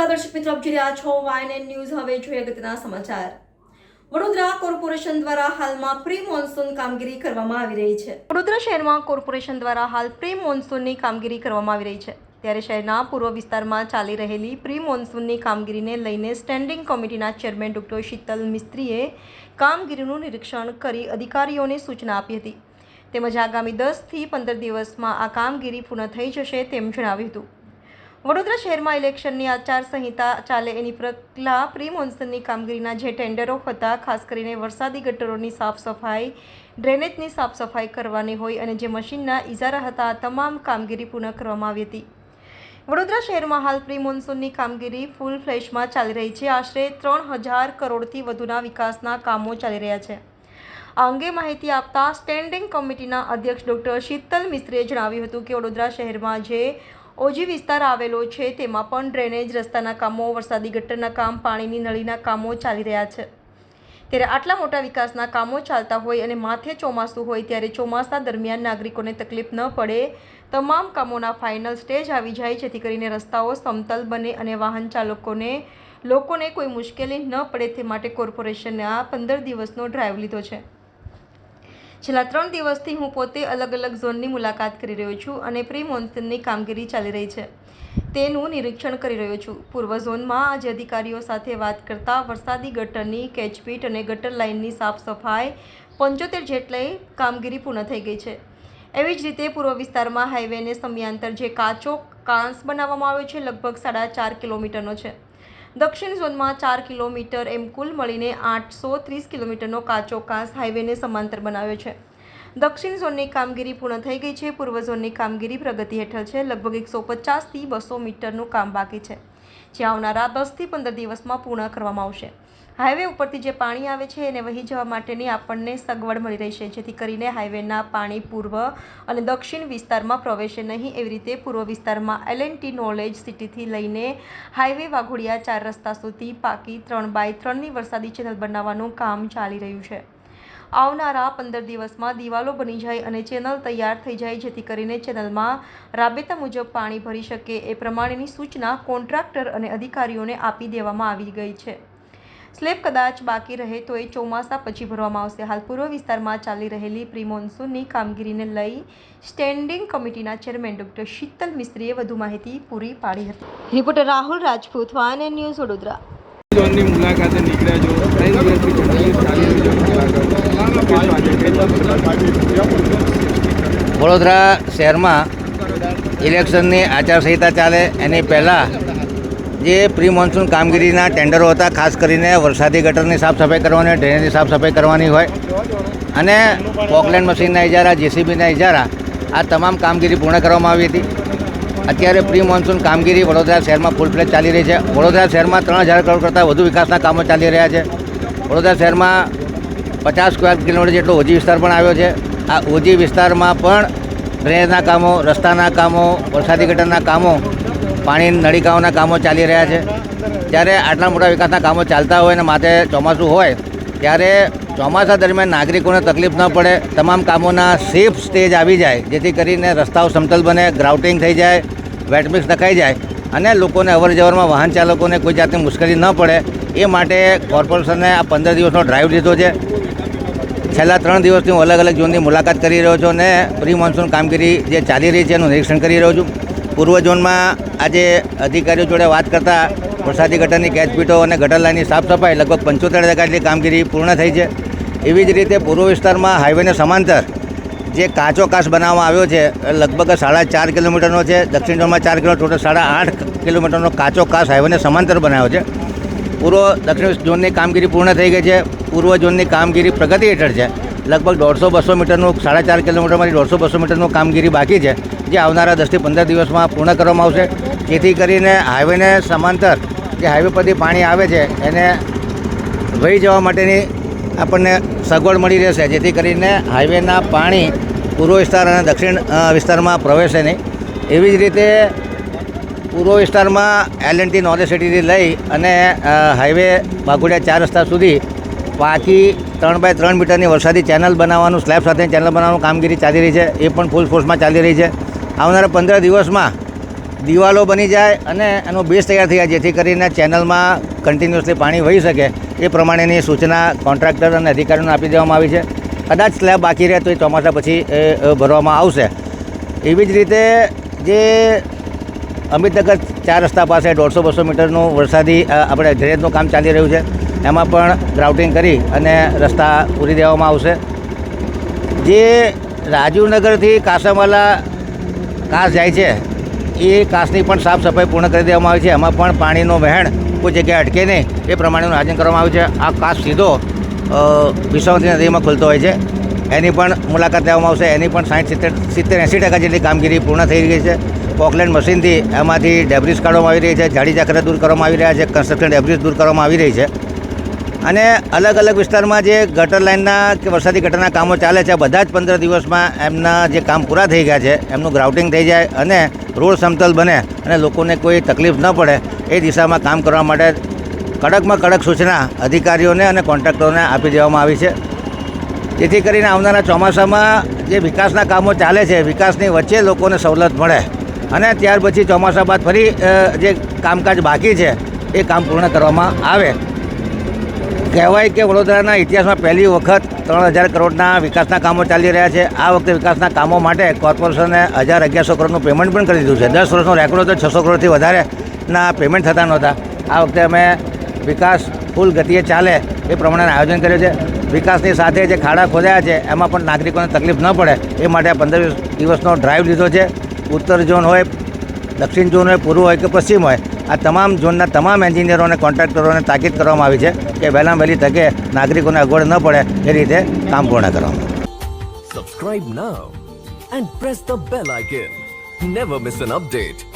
નમસ્કાર દર્શક મિત્રો, આપ જોઈ રહ્યા છો વાયન ન્યૂઝ હવે જોઈએ અગત્યના સમાચાર. વડોદરા કોર્પોરેશન દ્વારા હાલમાં પ્રી મોન્સૂન કામગીરી કરવામાં આવી રહી છે. વડોદરા શહેરમાં કોર્પોરેશન દ્વારા હાલ પ્રી મોન્સૂનની કામગીરી કરવામાં આવી રહી છે. ત્યારે શહેરના પૂર્વ વિસ્તારમાં ચાલી રહેલી પ્રી મોન્સૂનની કામગીરીને લઈને સ્ટેન્ડિંગ કમિટીના ચેરમેન ડૉક્ટર શીતલ મિસ્ત્રીએ કામગીરીનું નિરીક્ષણ કરી અધિકારીઓને સૂચના આપી હતી. તેમજ આગામી દસથી પંદર દિવસમાં આ કામગીરી પૂર્ણ થઈ જશે તેમ જણાવ્યું હતું. વડોદરા શહેરમાં ઇલેક્શનની આચારસંહિતા ચાલે એની પ્રગલા પ્રી મોન્સૂનની કામગીરીના જે ટેન્ડરો હતા, ખાસ કરીને વરસાદી ગટરોની સાફ સફાઈ ડ્રેનેજની સાફ સફાઈ કરવાની હોય અને જે મશીનના ઇજારા હતા તમામ કામગીરી પૂર્ણ કરવામાં આવી હતી. વડોદરા શહેરમાં હાલ પ્રી મોન્સૂનની કામગીરી ફૂલ ફ્લેશમાં ચાલી રહી છે. આશરે ત્રણ હજાર કરોડથી વધુના વિકાસના કામો ચાલી રહ્યા છે. આ અંગે માહિતી આપતા સ્ટેન્ડિંગ કમિટીના અધ્યક્ષ ડૉક્ટર શીતલ મિસ્ત્રીએ જણાવ્યું હતું કે વડોદરા શહેરમાં જે ઓજી વિસ્તાર આવેલો છે, તેમાં પણ ડ્રેનેજ રસ્તાના કામો, વરસાદી ગટરના કામ, પાણીની નળીના કામો ચાલી રહ્યા છે. ત્યારે આટલા મોટા વિકાસના કામો ચાલતા હોય અને માથે ચોમાસું હોય ત્યારે ચોમાસા દરમિયાન નાગરિકોને તકલીફ ન પડે, તમામ કામોના ફાઇનલ સ્ટેજ આવી જાય, જેથી કરીને રસ્તાઓ સમતલ બને અને વાહન ચાલકોને, લોકોને કોઈ મુશ્કેલી ન પડે તે માટે કોર્પોરેશને આ પંદર દિવસનો ડ્રાઈવ લીધો છે. છેલ્લા ત્રણ દિવસથી હું પોતે અલગ અલગ ઝોનની મુલાકાત કરી રહ્યો છું અને પ્રી મોન્સૂનની કામગીરી ચાલી રહી છે. તેનું નિરીક્ષણ કરી રહ્યો છું. પૂર્વ ઝોનમાં આજે અધિકારીઓ સાથે વાત કરતા વરસાદી ગટરની કેચપીટ અને ગટર લાઇનની સાફ સફાઈ પંચોતેર જેટલી કામગીરી પૂર્ણ થઈ ગઈ છે. એવી જ રીતે પૂર્વ વિસ્તારમાં હાઈવેને સમયાંતર જે કાચો કાંસ બનાવવામાં આવ્યો છે, લગભગ સાડા ચાર કિલોમીટરનો છે. દક્ષિણ ઝોનમાં ચાર કિલોમીટર એમ કુલ મળીને આઠસો ત્રીસ કિલોમીટરનો કાચો કાંસ હાઈવેને સમાંતર બનાવ્યો છે. દક્ષિણ ઝોનની કામગીરી પૂર્ણ થઈ ગઈ છે. પૂર્વ ઝોનની કામગીરી પ્રગતિ હેઠળ છે. લગભગ એકસો પચાસથી બસો મીટરનું કામ બાકી છે. જે આવનારા દસથી પંદર દિવસમાં પૂર્ણ કરવામાં આવશે. હાઈવે ઉપરથી જે પાણી આવે છે એને વહી જવા માટેની આપણને સગવડ મળી રહેશે જેથી કરીને હાઈવેના પાણી પૂર્વ અને દક્ષિણ વિસ્તારમાં પ્રવેશે નહીં એવી રીતે પૂર્વ વિસ્તારમાં એલએનટી નોલેજ સિટીથી લઈને હાઈવે વાઘોડિયા ચાર રસ્તા સુધી પાકી ત્રણ બાય ત્રણની વરસાદી ચેનલ બનાવવાનું કામ ચાલી રહ્યું છે. આવનારા પંદર દિવસમાં દિવાલો બની જાય અને ચેનલ તૈયાર થઈ જાય, જેથી કરીને ચેનલમાં રાબેતા મુજબ પાણી ભરી શકે એ પ્રમાણેની સૂચના કોન્ટ્રાક્ટર અને અધિકારીઓને આપી દેવામાં આવી ગઈ છે. સ્લેબ કદાચ બાકી રહે તો એ ચોમાસા પછી ભરવામાં આવશે. હાલ પૂર્વ વિસ્તારમાં ચાલી રહેલી પ્રી મોન્સૂનની કામગીરીને લઈ સ્ટેન્ડિંગ કમિટીના ચેરમેન ડોક્ટર શીતલ મિસ્ત્રીએ વધુ માહિતી પૂરી પાડી હતી. Reporter Rahul Rajput one news Vadodara. ઝોનની મુલાકાતે નીકળ્યા છો ત્રણ દિવસથી ચૂંટણી ચાલી રહી છે. વડોદરા શહેરમાં ઇલેક્શનની આચારસંહિતા ચાલે એની પહેલાં જે પ્રી મોન્સૂન કામગીરીના ટેન્ડરો હતા, ખાસ કરીને વરસાદી ગટરની સાફ સફાઈ કરવાની ડ્રેનેજની સાફ સફાઈ કરવાની હોય. અને પોકલેન્ડ મશીનના ઇજારા જેસીબીના ઇજારા આ તમામ કામગીરી પૂર્ણ કરવામાં આવી હતી. અત્યારે પ્રી મોન્સૂન કામગીરી વડોદરા શહેરમાં ફૂલ ફ્લેજ ચાલી રહી છે. વડોદરા શહેરમાં ત્રણ હજાર કરોડ કરતાં વધુ વિકાસના કામો ચાલી રહ્યા છે. વડોદરા શહેરમાં પચાસ સ્ક્વેર કિલોમીટર જેટલો ઓજી વિસ્તાર પણ આવ્યો છે. આ ઓજી વિસ્તારમાં પણ ડ્રેનેજના કામો, રસ્તાના કામો, વરસાદી ગટરના કામો પાણી નળીકાઓના કામો ચાલી રહ્યા છે. ત્યારે આટલા મોટા વિકાસના કામો ચાલતા હોય અને માથે ચોમાસું હોય, ત્યારે ચોમાસા દરમિયાન નાગરિકોને તકલીફ ન પડે. તમામ કામોના સેફ સ્ટેજ આવી જાય, જેથી કરીને રસ્તાઓ સમતલ બને ગ્રાઉટિંગ થઈ જાય વેટમિક્સ નખાઈ જાય અને લોકોને અવર જવરમાં વાહન ચાલકોને કોઈ જાતની મુશ્કેલી ન પડે. એ માટે કોર્પોરેશને આ પંદર દિવસનો ડ્રાઈવ લીધો છે. છેલ્લા ત્રણ દિવસથી હું અલગ અલગ ઝોનની મુલાકાત કરી રહ્યો છું અને પ્રી મોન્સૂન કામગીરી જે ચાલી રહી છે એનું નિરીક્ષણ કરી રહ્યો છું. પૂર્વ ઝોનમાં આજે અધિકારીઓ જોડે વાત કરતાં વરસાદી ગટરની કેચપીટો અને ગટર લાઇનની સાફ સફાઈ લગભગ પંચોતેર ટકા કામગીરી પૂર્ણ થઈ છે. એવી જ રીતે પૂર્વ વિસ્તારમાં હાઈવેને સમાંતર જે કાચો કાચ બનાવવામાં આવ્યો છે લગભગ સાડા ચાર કિલોમીટરનો છે. દક્ષિણ ઝોનમાં ચાર કિલોમીટર ટોટલ સાડા આઠ કિલોમીટરનો કાચો કાચ હાઈવેને સમાંતર બનાવ્યો છે. પૂર્વ દક્ષિણ ઝોનની કામગીરી પૂર્ણ થઈ ગઈ છે. પૂર્વ ઝોનની કામગીરી પ્રગતિ હેઠળ છે. લગભગ દોઢસો, બસો મીટરનું સાડા ચાર કિલોમીટરમાંથી દોઢસો, બસો મીટરનું કામગીરી બાકી છે. જે આવનારા દસથી પંદર દિવસમાં પૂર્ણ કરવામાં આવશે. જેથી કરીને હાઈવેને સમાંતર જે હાઈવે પરથી પાણી આવે છે, એને વહી જવા માટેની આપણને સગવડ મળી રહેશે. જેથી કરીને હાઈવેના પાણી પૂર્વ વિસ્તાર અને દક્ષિણ વિસ્તારમાં પ્રવેશે નહીં. એવી જ રીતે પૂર્વ વિસ્તારમાં એલ એન્ડ ટી નોલેજ સિટીથી લઈ અને હાઈવે વાઘોડિયા ચાર રસ્તા સુધી પાકી ત્રણ બાય ત્રણ મીટરની વરસાદી ચેનલ બનાવવાનું, સ્લેબ સાથેની ચેનલ બનાવવાનું કામગીરી ચાલી રહી છે. એ પણ ફૂલ ફોર્સમાં ચાલી રહી છે. આવનારા પંદર દિવસમાં દિવાલો બની જાય અને એનો બેઝ તૈયાર થઈ જાય, જેથી કરીને ચેનલમાં કન્ટિન્યુઅસલી પાણી વહી શકે. એ પ્રમાણેની સૂચના કોન્ટ્રાક્ટર અને અધિકારીઓને આપી દેવામાં આવી છે. કદાચ સ્લેબ બાકી રહે તો એ ચોમાસા પછી એ ભરવામાં આવશે. એવી જ રીતે જે અમિતનગર ચાર રસ્તા પાસે દોઢસો બસો મીટરનું વરસાદી આપણે ડ્રેનેજનું કામ ચાલી રહ્યું છે, એમાં પણ ગ્રાઉટિંગ કરી અને રસ્તા પૂરી દેવામાં આવશે. જે રાજીવનગરથી કાસાવાલા કાસ જાય છે, એ કાસની પણ સાફ સફાઈ પૂર્ણ કરી દેવામાં આવી છે. એમાં પણ પાણીનો વહેણ કોઈ જગ્યાએ અટકે નહીં, એ પ્રમાણેનું આયોજન કરવામાં આવ્યું છે. આ કાસ સીધો વિશ્વાવતી નદીમાં ખુલતો હોય છે. એની પણ મુલાકાત લેવામાં આવશે. એની પણ સાઠ સિત્તેર સિત્તેર એંસી ટકા જેટલી કામગીરી પૂર્ણ થઈ ગઈ છે. પોકલેન્ડ મશીનથી એમાંથી ડેબ્રિસ કાઢવામાં આવી રહી છે. જાડી ઝાકરા દૂર કરવામાં આવી રહ્યા છે. કન્સ્ટ્રક્શન ડેબ્રિસ દૂર કરવામાં આવી રહી છે. અને અલગ અલગ વિસ્તારમાં જે ગટર લાઇનના કે વરસાદી ગટરના કામો ચાલે છે બધા જ પંદર દિવસમાં એમના જે કામ પૂરા થઈ ગયા છે, એમનું ગ્રાઉટિંગ થઈ જાય અને રોડ સમતલ બને અને લોકોને કોઈ તકલીફ ન પડે, એ દિશામાં કામ કરવા માટે કડકમાં કડક સૂચના અધિકારીઓને અને કોન્ટ્રાક્ટરોને આપી દેવામાં આવી છે. જેથી કરીને આવનારા ચોમાસામાં જે વિકાસના કામો ચાલે છે, વિકાસની વચ્ચે લોકોને સવલત મળે અને ત્યાર પછી ચોમાસા બાદ ફરી જે કામકાજ બાકી છે, એ કામ પૂર્ણ કરવામાં આવે. કહેવાય કે વડોદરાના ઇતિહાસમાં પહેલી વખત ત્રણ હજાર કરોડના વિકાસના કામો ચાલી રહ્યા છે. આ વખતે વિકાસના કામો માટે કોર્પોરેશને હજાર અગિયારસો કરોડનું પેમેન્ટ પણ કરી દીધું છે. દસ વર્ષનો રેકોર્ડ હતો, છસો કરોડથી વધારેના પેમેન્ટ થતા નહોતા. આ વખતે અમે વિકાસ ફૂલ ગતિએ ચાલે એ પ્રમાણે આયોજન કર્યું છે. વિકાસની સાથે જે ખાડા ખોદાયા છે, એમાં પણ નાગરિકોને તકલીફ ન પડે એ માટે પંદર દિવસનો ડ્રાઈવ લીધો છે. ઉત્તર ઝોન હોય, દક્ષિણ ઝોન હોય, પૂર્વ હોય કે પશ્ચિમ હોય આ તમામ ઝોનના તમામ એન્જિનિયરો અને કોન્ટ્રાક્ટરોને તાકીદ કરવામાં આવી છે કે વહેલામાં વહેલી તકે નાગરિકોને અગવડ ન પડે એ રીતે કામ પૂર્ણ કરવામાં subscribe now and press the bell icon never miss an update.